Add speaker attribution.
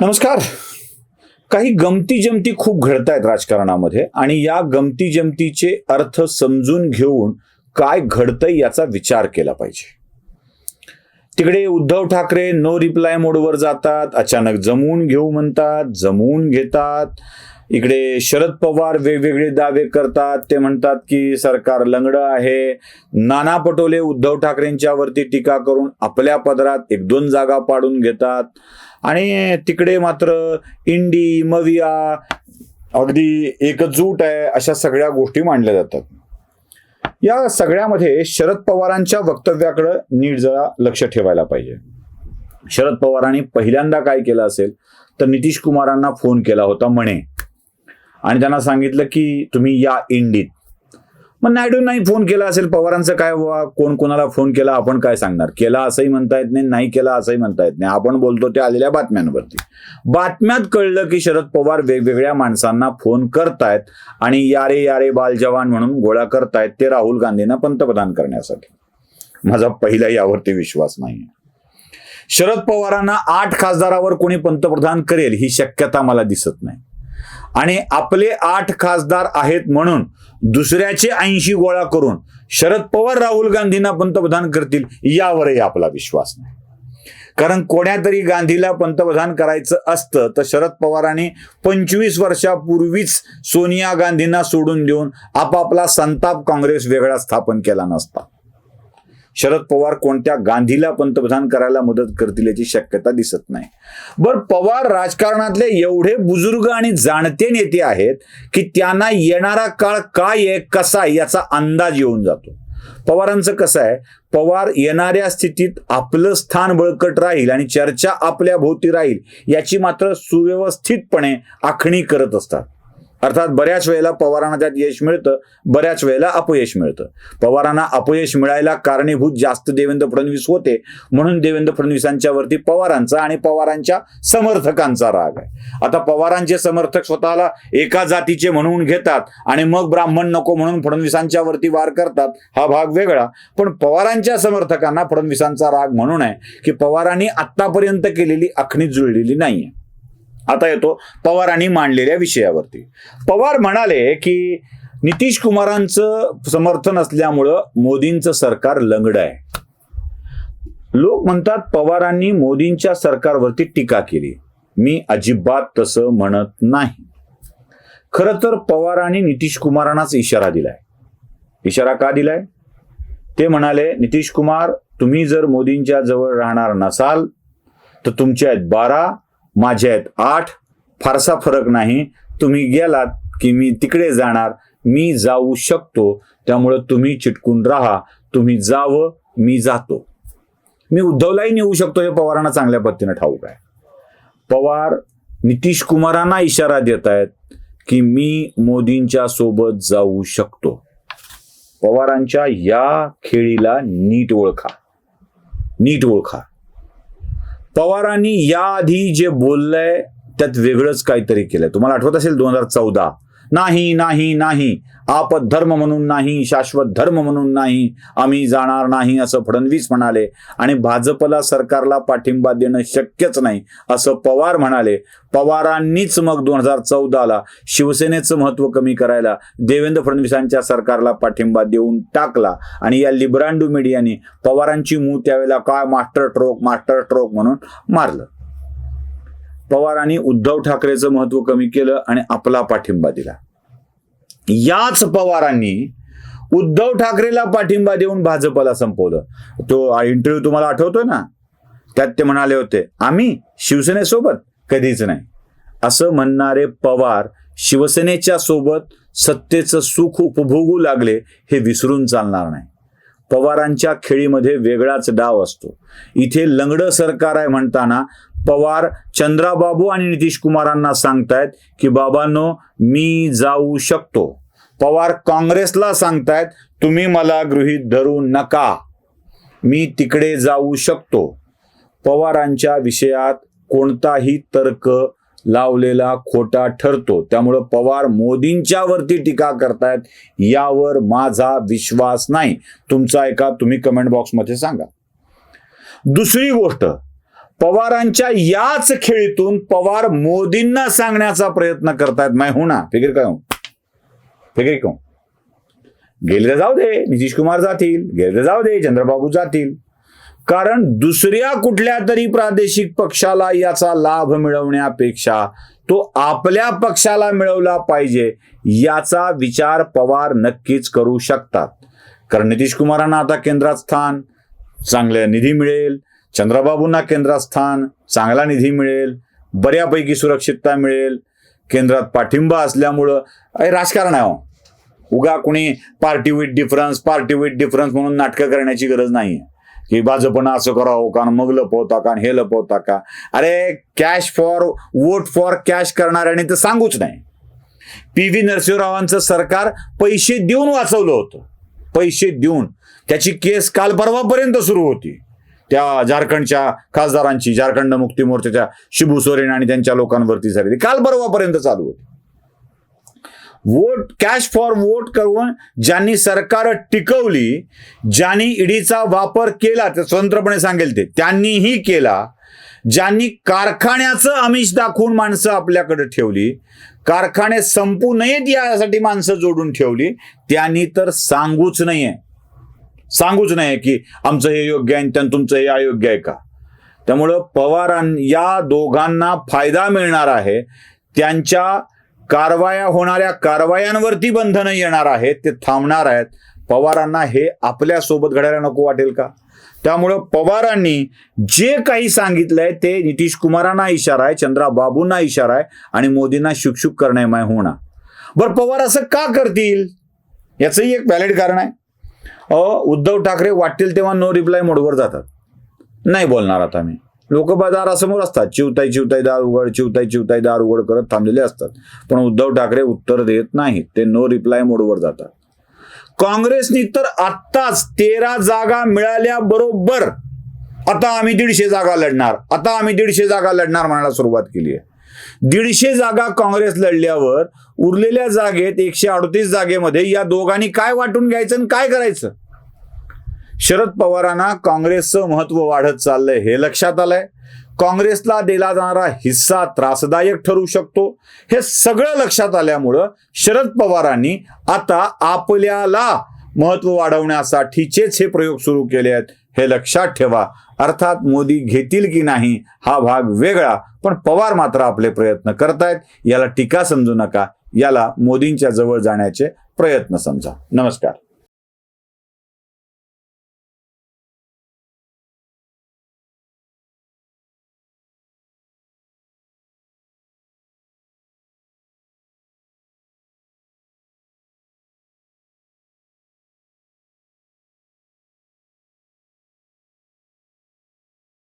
Speaker 1: नमस्कार. काही गमती जमती खूप घडत आहेत राजकारणामध्ये आणि या गमती जमतीचे अर्थ समजून घेऊन काय घडतंय याचा विचार केला पाहिजे. तिकडे उद्धव ठाकरे नो रिप्लाय मोडवर जातात अचानक जमवून घेऊ म्हणतात जमवून घेतात. इकडे शरद पवार वेगवेगळे दावे करतात ते म्हणतात की सरकार लंगडं आहे. नाना पटोले उद्धव ठाकरेंच्यावरती टीका करून आपल्या पदरात एक दोन जागा पाडून घेतात. आणि तिकडे मात्र इंडी मविया अगदी एकजूट आहे अशा सगळ्या गोष्टी मांडल्या जातात. या सगळ्यामध्ये शरद पवारांच्या वक्तव्याकडे नीट जरा लक्ष ठेवायला पाहिजे. शरद पवारांनी पहिल्यांदा काय केलं असेल तर नितीश कुमारांना फोन केला होता म्हणे. आणि त्यांना सांगितलं की तुम्ही या इंडीत. मग नायडूंनाही फोन केला असेल पवारांचं काय व्हा कोण कोणाला फोन केला आपण काय सांगणार? केला असंही म्हणता येत नाही नाही केला असंही म्हणता येत नाही. आपण बोलतो ते आलेल्या बातम्यांवरती. बातम्यात कळलं की शरद पवार वेगवेगळ्या माणसांना फोन करतायत आणि यारे यारे बालजवान म्हणून गोळा करतायत ते राहुल गांधींना पंतप्रधान करण्यासाठी. माझा पहिला यावरती विश्वास नाही शरद पवारांना आठ खासदारावर कोणी पंतप्रधान करेल ही शक्यता मला दिसत नाही. आणि आपले आठ खासदार आहेत म्हणून दुसऱ्याचे ऐंशी गोळा करून शरद पवार राहुल गांधींना पंतप्रधान करतील यावरही आपला विश्वास नाही. कारण कोण्यातरी गांधीला पंतप्रधान करायचं असतं तर शरद पवारांनी पंचवीस वर्षापूर्वीच सोनिया गांधींना सोडून देऊन आपापला संताप काँग्रेस वेगळा स्थापन केला नसता. शरद पवार कोणत्या गांधीला पंतप्रधान करायला मदत करतील याची शक्यता दिसत नाही. बर पवार राजकारणातले एवढे बुजुर्ग आणि जाणते नेते आहेत की त्यांना येणारा काळ काय आहे कसा आहे याचा अंदाज येऊन जातो. पवारांचं कसं आहे पवार येणाऱ्या स्थितीत आपलं स्थान बळकट राहील आणि चर्चा आपल्या भोवती राहील याची मात्र सुव्यवस्थितपणे आखणी करत असतात. अर्थात बऱ्याच वेळेला पवारांना त्यात यश मिळतं बऱ्याच वेळेला अपयश मिळतं. पवारांना अपयश मिळायला कारणीभूत जास्त देवेंद्र फडणवीस होते म्हणून देवेंद्र फडणवीसांच्या वरती पवारांचा आणि पवारांच्या समर्थकांचा राग आहे. आता पवारांचे समर्थक स्वतःला एका जातीचे म्हणून घेतात आणि मग ब्राह्मण नको म्हणून फडणवीसांच्यावरती वार करतात हा भाग वेगळा. पण पवारांच्या समर्थकांना फडणवीसांचा राग म्हणून आहे की पवारांनी आतापर्यंत केलेली आखणी जुळलेली नाहीये. आता येतो पवारांनी मांडलेल्या विषयावरती. पवार म्हणाले की नितीश कुमारांचं समर्थन असल्यामुळं मोदींचं सरकार लंगड आहे. लोक म्हणतात पवारांनी मोदींच्या सरकारवरती टीका केली. मी अजिबात तसं म्हणत नाही. खरं तर पवारांनी नितीश कुमारांनाच इशारा दिलाय. इशारा का दिलाय? ते म्हणाले नितीश कुमार तुम्ही जर मोदींच्या जवळ राहणार नसाल तर तुमच्या आहेत बारा माझ्या आहेत आठ. फारसा फरक नाही. तुम्ही गेलात की मी तिकडे जाणार. मी जाऊ शकतो. त्यामुळं तुम्ही चिटकून राहा. तुम्ही जावं मी जातो. मी उद्धवलाही नेऊ शकतो. हे पवारांना चांगल्या पद्धतीनं ठाऊक आहे. पवार नितीश कुमारांना इशारा देत आहेत की मी मोदींच्या सोबत जाऊ शकतो. पवारांच्या या खेळीला नीट ओळखा. नीट ओळखा. पवारांनी याआधी जे बोललंय त्यात वेगळंच काहीतरी केलंय. तुम्हाला आठवत असेल दोन हजार चौदा? नाही नाही नाही. आपत धर्म म्हणून नाही शाश्वत धर्म म्हणून नाही. आम्ही जाणार नाही असं फडणवीस म्हणाले. आणि भाजपला सरकारला पाठिंबा देणं शक्यच नाही असं पवार म्हणाले. पवारांनीच मग दोन हजार चौदाला शिवसेनेचं महत्त्व कमी करायला देवेंद्र फडणवीसांच्या सरकारला पाठिंबा देऊन टाकला. आणि या लिब्रांडू मीडियाने पवारांची मूळ त्यावेळेला काय मास्टर ट्रोक मास्टर ट्रोक म्हणून मारलं. पवारांनी उद्धव ठाकरेचं महत्त्व कमी केलं आणि आपला पाठिंबा दिला. याच पवारांनी उद्धव ठाकरेला पाठिंबा देऊन भाजपला संपवलं. तो इंटरव्ह्यू तुम्हाला आठवतोय ना? त्यात ते म्हणाले होते आम्ही शिवसेनेसोबत कधीच नाही. असं म्हणणारे पवार शिवसेनेच्या सोबत सत्तेचं सुख उपभोगू लागले हे विसरून चालणार नाही. पवारांच्या खेळीमध्ये वेगळाच डाव असतो. इथे लंगडं सरकार आहे म्हणताना पवार चंद्राबाबू आणि नितीश कुमारांना सांगतायत की बाबांनो मी जाऊ शकतो. पवार काँग्रेसला सांगतायत तुम्ही मला गृहीत धरू नका. मी तिकडे जाऊ शकतो. पवारांच्या विषयात कोणताही तर्क लावलेला खोटा ठरतो. त्यामुळं पवार मोदींच्या वरती टीका करतायत यावर माझा विश्वास नाही. तुमचा एका तुम्ही कमेंट बॉक्समध्ये सांगा. दुसरी गोष्ट पवारांच्या याच खेळीतून पवार मोदींना सांगण्याचा प्रयत्न करतायत. मैं हूं फिकीर काय फिकीर कहूं गेले तर जाऊ दे. नितीश कुमार जातील. गेले तर जाऊ दे. चंद्रबाबू जातील. कारण दुसऱ्या कुठल्या तरी प्रादेशिक पक्षाला याचा लाभ मिळवण्यापेक्षा तो आपल्या पक्षाला मिळवला पाहिजे याचा विचार पवार नक्कीच करू शकतात. कारण नितीश कुमारांना आता केंद्रात स्थान चांगले निधी मिळेल. चंद्रबाबूंना केंद्रात स्थान चांगला निधी मिळेल बऱ्यापैकी सुरक्षितता मिळेल केंद्रात पाठिंबा असल्यामुळं राजकारण आहे हो. उगा कुणी party with difference party with difference म्हणून नाटकं करण्याची गरज नाही की भाजपनं असं करावं का मग लपवता का हे लपवता का? अरे cash for vote for cash करणाऱ्याने तर सांगूच नाही. पी व्ही नरसिंहरावांचं सरकार पैसे देऊन वाचवलं होतं. पैसे देऊन. त्याची केस काल परवापर्यंत सुरू होती. त्या झारखंडच्या खासदारांची झारखंड मुक्ती मोर्चाच्या शिबू सोरेन आणि त्यांच्या लोकांवरती झालेली काल परवापर्यंत चालू होती. वोट कॅश फॉर वोट करून ज्यांनी सरकार टिकवली ज्यांनी ईडीचा वापर केला ते स्वतंत्रपणे सांगेल ते त्यांनीही केला ज्यांनी कारखान्याचं आमिष दाखवून माणसं आपल्याकडे ठेवली कारखाने संपू नयेत यासाठी माणसं जोडून ठेवली त्यांनी तर सांगूच नाहीये. सांगूच नाही की आमचं हे योग्य आहे आणि तुमचं हे अयोग्य आहे का? त्यामुळं पवारां या दोघांना फायदा मिळणार आहे. त्यांच्या कारवाया होणाऱ्या कारवायांवरती बंधनं येणार आहेत ते थांबणार आहेत. पवारांना हे आपल्यासोबत घडायला नको वाटेल का? त्यामुळं पवारांनी जे काही सांगितलंय ते नितीश कुमारांना इशारा आहे चंद्राबाबूंना इशारा आहे आणि मोदींना शुकशुक करणे माय होणार. बरं पवार असं का करतील? याचंही एक व्हॅलिड कारण आहे. उद्धव ठाकरे वाटतील तेव्हा नो रिप्लाय मोडवर जातात. नाही बोलणार आता मी. लोक बाजारासमोर असतात. चिवताई चिवताई दार उघड चिवताई चिवताई दार उघड करत थांबलेले असतात. पण उद्धव ठाकरे उत्तर देत नाहीत. ते नो रिप्लाय मोडवर जातात. काँग्रेसनी तर आत्ताच तेरा जागा मिळाल्या बरोबर आता आम्ही दीडशे जागा लढणार. आता आम्ही दीडशे जागा लढणार म्हणायला सुरुवात केली आहे. दीडशे जागा काँग्रेस लढल्यावर उरलेल्या जागेत एकशे अडतीस जागेमध्ये या दोघांनी काय वाटून घ्यायचं आणि काय करायचं? शरद पवारांना काँग्रेसचं महत्त्व वाढत चाललंय हे लक्षात आलंय. काँग्रेसला दिला जाणारा हिस्सा त्रासदायक ठरू शकतो. हे सगळं लक्षात आल्यामुळं शरद पवारांनी आता आपल्याला महत्त्व वाढवण्यासाठीचेच हे प्रयोग सुरू केले आहेत हे लक्षात ठेवा. अर्थात मोदी घेतील की नाही हा भाग वेगळा पण पवार मात्र आपले प्रयत्न करतायत. याला टीका समजू नका. याला मोदींच्या जवळ जाण्याचे प्रयत्न समजा. नमस्कार.